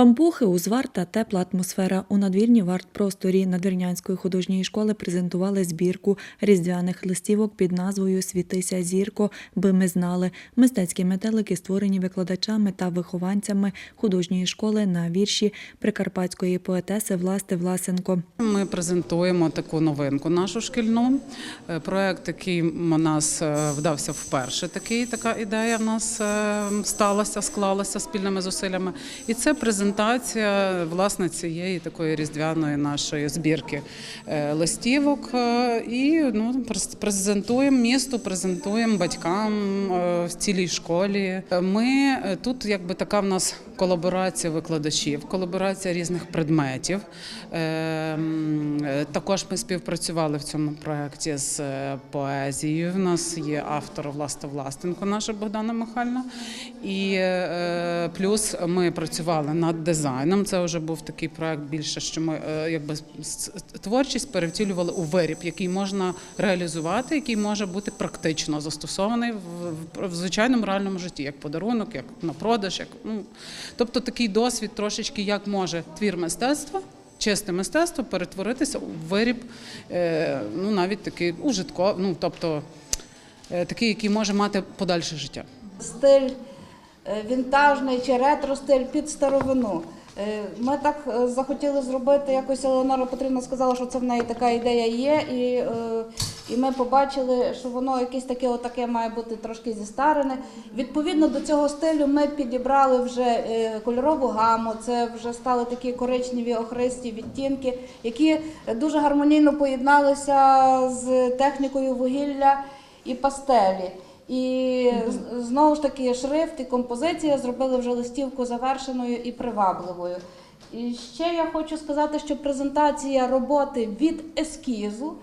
Пампухи, узвар та тепла атмосфера. У надвірні в арт-просторі Надвірнянської художньої школи презентували збірку різдвяних листівок під назвою Світися зірко, би ми знали. Мистецькі метелики створені викладачами та вихованцями художньої школи на вірші прикарпатської поетеси Власти Власенко. Ми презентуємо таку новинку нашу шкільну. Е, Проект, який у нас е, вдався вперше. Такий така ідея в нас е, сталася, склалася спільними зусиллями. І це презентація власне цієї такої різдвяної нашої збірки е, листівок. Е, І ну през- презентуємо місту, презентуємо батькам е, в цілій школі. Ми тут, якби така в нас колаборація викладачів, колаборація різних предметів. Також ми співпрацювали в цьому проєкті з е, поезією. В нас є автор Власта Властенко, наша Богдана Михайлівна. І е, плюс ми працювали над дизайном. Це вже був такий проєкт більше, що ми е, якби творчість перевтілювали у виріб, який можна реалізувати, який може бути практично застосований в звичайному реальному житті, як подарунок, як на продаж, як ну тобто такий досвід трошечки, як може твір мистецтва. Чисте мистецтво перетворитися у виріб, е, ну навіть такий ужитко, ну тобто е, такий, який може мати подальше життя. стиль е, вінтажний чи ретро-стиль під старовину. Ми так захотіли зробити, якось Елеонора Петрівна сказала, що це в неї така ідея є, і, і ми побачили, що воно якесь таке отаке має бути трошки зістарене. Відповідно до цього стилю ми підібрали вже е, кольорову гаму, це вже стали такі коричневі охристі відтінки, які дуже гармонійно поєдналися з технікою вугілля і пастелі. І знову ж таки шрифт і композиція зробили вже листівку завершеною і привабливою. І ще я хочу сказати, що презентація роботи від ескізу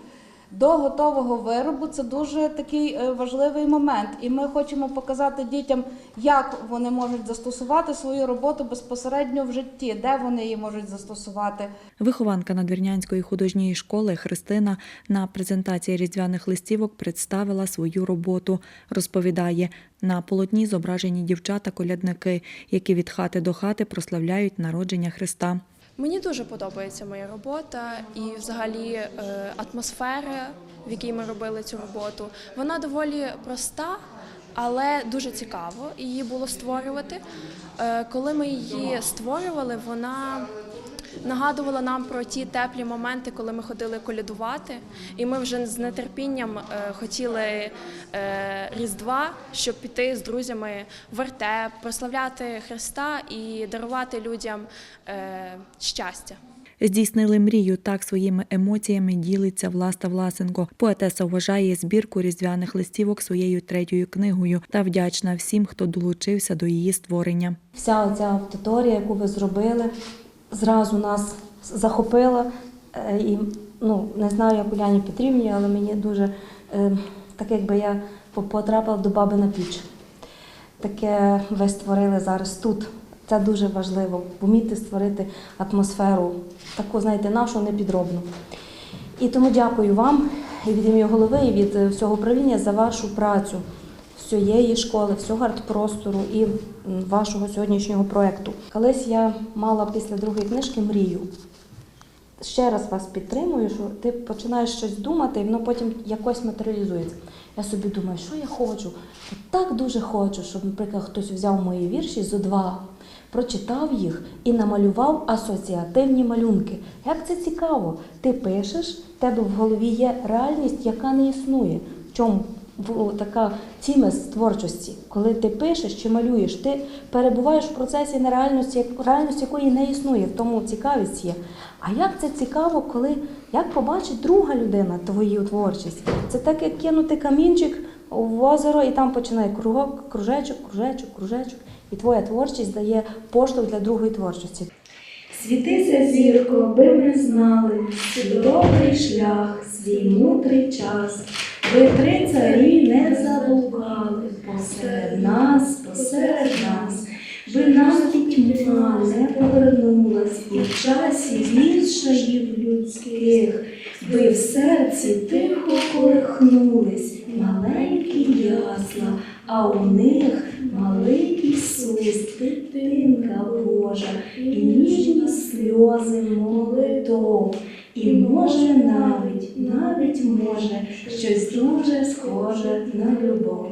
до готового виробу це дуже такий е, важливий момент. І ми хочемо показати дітям, як вони можуть застосувати свою роботу безпосередньо в житті, де вони її можуть застосувати. Вихованка Надвірнянської художньої школи Христина на презентації різдвяних листівок представила свою роботу. Розповідає, на полотні зображені дівчата-колядники, які від хати до хати прославляють народження Христа. Мені дуже подобається моя робота і, взагалі, е, атмосфера, в якій ми робили цю роботу. Вона доволі проста, але дуже цікаво її було створювати. Е, Коли ми її створювали, вона нагадувала нам про ті теплі моменти, коли ми ходили колядувати, і ми вже з нетерпінням е, хотіли е, Різдва, щоб піти з друзями в вертеп, прославляти Христа і дарувати людям е, щастя. Здійснили мрію так своїми емоціями ділиться Власта Власенко. Поетеса вважає збірку різдвяних листівок своєю третьою книгою та вдячна всім, хто долучився до її створення. Вся ця аудиторія, яку ви зробили, зразу нас захопила. Е, І ну, не знаю, як Уляні Петрівні, але мені дуже е, так, якби я потрапила до баби на піч. Таке ви створили зараз тут. Це дуже важливо, вміти створити атмосферу, таку, знаєте, нашу непідробну. І тому дякую вам і від ім'я голови, і від е, всього управління за вашу працю всієї школи, всього артпростору і вашого сьогоднішнього проєкту. Колись я мала після другої книжки мрію. Ще раз вас підтримую, що ти починаєш щось думати, і воно потім якось матеріалізується. Я собі думаю, що я хочу? Так дуже хочу, щоб, наприклад, хтось взяв мої вірші зо два, прочитав їх і намалював асоціативні малюнки. Як це цікаво? Ти пишеш, в тебе в голові є реальність, яка не існує. В чому така цінність творчості, коли ти пишеш чи малюєш, ти перебуваєш в процесі нереальності, реальності якої не існує, в тому цікавість є. А як це цікаво, коли як побачить друга людина твою творчість? Це так, як кинути камінчик в озеро, і там починає кругок, кружечок, кружечок, кружечок, і твоя творчість дає поштовх для другої творчості. Світися, зірко, би ми знали, свій добрий шлях, свій мудрий час, ви три царі не заблукали, посеред нас, посеред нас, ви навіть тьма не повернулась, і в часі змішаїв людських, ви в серці тихо колихнулись, маленькі ясла, а у них малий Ісус, дитинка Божа, і ніжні сльози молитов. І може навіть, навіть може щось дуже схоже на любов.